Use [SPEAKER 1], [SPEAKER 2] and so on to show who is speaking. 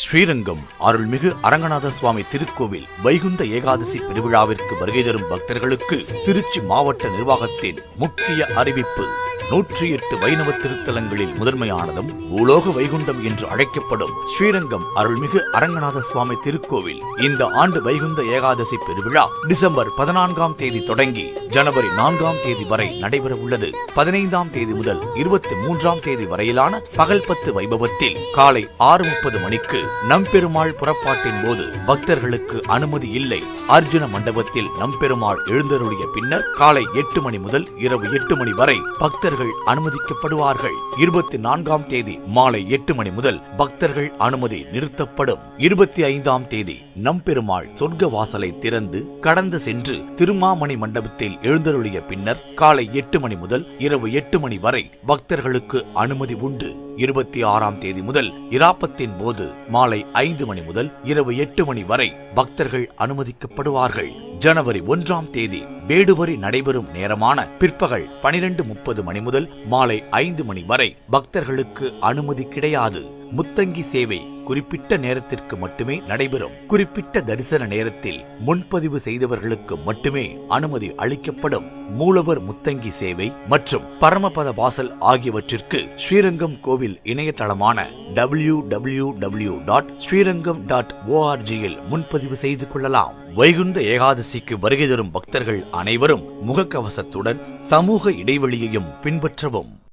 [SPEAKER 1] ஸ்ரீரங்கம் அருள்மிகு அரங்கநாத சுவாமி திருக்கோவில் வைகுந்த ஏகாதசி பெருவிழாவிற்கு வருகை தரும் பக்தர்களுக்கு திருச்சி மாவட்ட நிர்வாகத்தின் முக்கிய அறிவிப்பு. நூற்றி எட்டு வைணவ திருத்தலங்களில் முதன்மையானதும் பூலோக வைகுண்டம் என்று அழைக்கப்படும் ஸ்ரீரங்கம் அருள்மிகு அரங்கநாத சுவாமி திருக்கோவில் இந்த ஆண்டு வைகுந்த ஏகாதசி பெருவிழா டிசம்பர் பதினான்காம் தேதி தொடங்கி ஜனவரி நான்காம் தேதி வரை நடைபெற உள்ளது. பதினைந்தாம் தேதி முதல் இருபத்தி மூன்றாம் தேதி வரையிலான பகல் பத்து வைபவத்தில் காலை ஆறு முப்பது மணிக்கு நம்பெருமாள் புறப்பாட்டின் போது பக்தர்களுக்கு அனுமதி இல்லை. அர்ஜுன மண்டபத்தில் நம்பெருமாள் எழுந்தருளிய பின்னர் காலை எட்டு மணி முதல் இரவு எட்டு மணி வரை பக்தர்கள் அனுமதிக்கப்படுவார்கள். இருபத்தி நான்காம் தேதி மாலை எட்டு மணி முதல் பக்தர்கள் அனுமதி நிறுத்தப்படும். இருபத்தி ஐந்தாம் தேதி நம்பெருமாள் சொர்க்க வாசலை திறந்து கடந்து சென்று திருமாமணி மண்டபத்தில் எழுந்தருளிய பின்னர் காலை எட்டு மணி முதல் இரவு எட்டு மணி வரை பக்தர்களுக்கு அனுமதி உண்டு. இருபத்தி ஆறாம் தேதி முதல் இராப்பத்தின் போது மாலை ஐந்து மணி முதல் இரவு எட்டு மணி வரை பக்தர்கள் அனுமதிக்கப்படுவார்கள். ஜனவரி ஒன்றாம் தேதி வேடுவரி நடைபெறும் நேரமான பிற்பகல் பனிரெண்டு முப்பது மணி முதல் மாலை ஐந்து மணி வரை பக்தர்களுக்கு அனுமதி கிடையாது. முத்தங்கி சேவை குறிப்பிட்ட நேரத்திற்கு மட்டுமே நடைபெறும். குறிப்பிட்ட தரிசன நேரத்தில் முன்பதிவு செய்தவர்களுக்கு மட்டுமே அனுமதி அளிக்கப்படும். மூலவர் முத்தங்கி சேவை மற்றும் பரமபத வாசல் ஆகியவற்றிற்கு ஸ்ரீரங்கம் கோவில் இணையதளமான W W W dot Srirangam dot ஓஆர்ஜியில் முன்பதிவு செய்து கொள்ளலாம். வைகுந்த ஏகாதசிக்கு வருகை தரும் பக்தர்கள் அனைவரும் முகக்கவசத்துடன் சமூக இடைவெளியையும் பின்பற்றவும்.